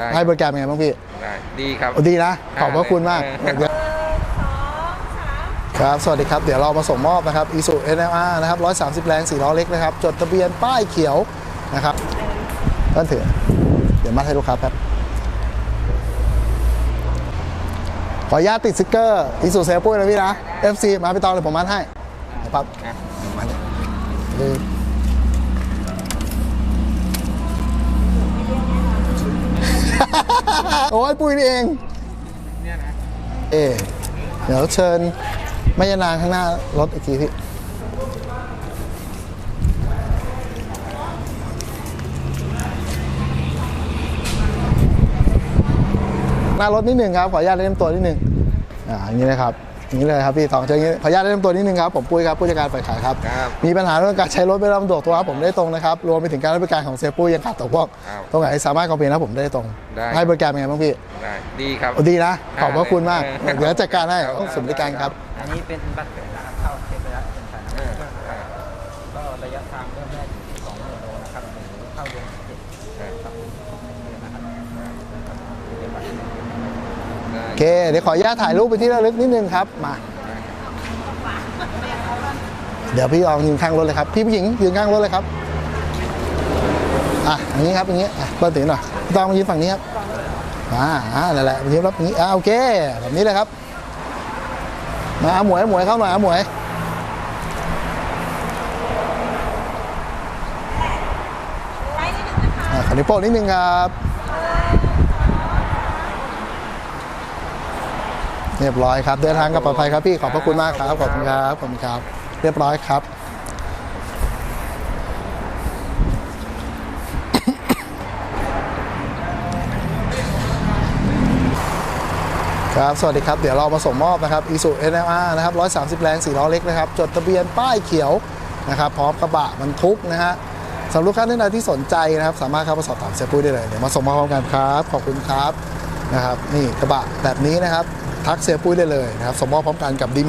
ได้ ให้บริการเป็นไงบ้างพี่ได้ดีครับ โอ้ดีนะ ขอบพระคุณมากเออเดี๋ยวครับ สวัสดีครับ เดี๋ยวเรามาส่งมอบนะครับอีสุ NLR นะครับ 130 แรง 4 ล้อเล็กนะครับ จดทะเบียนป้ายเขียวนะครับต้นถือ เดี๋ยวมาให้ลูกค้าแป๊บ ขออนุญาตติดสติกเกอร์อีสุเซลปุ้ยนะพี่นะ FC มาไปตองเลยผมมัดให้นะครับ อะ มาเลยเออ โอ้ยปุ้ยนี่เองเนี่ยนะเอเดี๋ยวเชิญไม่ยานางข้างหน้ารถอีกทีพี่หน้ารถนิดหนึ่งครับ ขออนุญาตเล่นตัวนิดหนึ่งอ่าอย่างนี้นะครับ อย่างนี้เลยครับพี่ทองเชิญอย่างนี้ขออนุญาตแนะนำตัวนิดหนึ่งครับผมปุ้ยครับผู้จัดการฝ่ายขายครับ ครับ มีปัญหาเรื่องการใช้รถไม่รับตัวตัวครับผมได้ตรงนะครับรวมไปถึงการให้บริการของเซลปุ้ยยังขาดตกบกพร่องครับ ตรงไหนสามารถคอมเพลนนะผมได้ตรง ได้ ให้บริการเป็นไงบ้างพี่ได้ดีครับ โอ้ดีนะขอบพระคุณมากเออ เดี๋ยวจัดการให้ครับต้องสมบริการครับอันนี้เป็นบัตรเกิดนะครับเข้าเทประยะเป็นสายเออก็ระยะทางเริ่มแรกอยู่ที่2กิโลนะครับหรือเข้าเดือนเจ็ด เออ ครับนี่นะครับเดี๋ยวบัตร ได้ โอ เค เดี๋ยวขออนุญาตถ่ายรูปไปที่ระลึกนิดนึงครับ มา เดี๋ยวพี่ลองยืนข้างรถเลยครับ พี่ผู้หญิงยืนข้างรถเลยครับ อะอย่างนี้ครับอย่างนี้ อะเปิดถึงหน่อยพี่ต้องมายืนฝั่งนี้ครับ อ่าอ่านั่นแหละมายืนรับอย่างนี้ อ่าโอเค แบบนี้เลยครับ มาเอาหมวยหมวยเข้าหน่อยเอาหมวยอ่าขอนิ้วโป้งนิดนึงครับ เรียบร้อยครับ เดินทางกับปลอดภัยครับพี่ขอบพระคุณมากครับขอบคุณครับขอบคุณครับ เรียบร้อยครับครับ สวัสดีครับ เดี๋ยวเรามาส่งมอบนะครับอีสุ NLR นะครับ 130 แรง4ล้อเล็กนะครับ จดทะเบียนป้ายเขียวนะครับ พร้อมกระบะบรรทุกนะฮะสำหรับลูกค้าท่านใดที่สนใจนะครับ สามารถเข้ามาสอบถามเซปุ้ยได้เลย เดี๋ยวมาส่งมอบพร้อมกันครับ ขอบคุณครับ นะครับนี่กระบะแบบนี้นะครับทักเซปุ้ยได้เลยนะครับสมมอบพร้อมกันกับดิ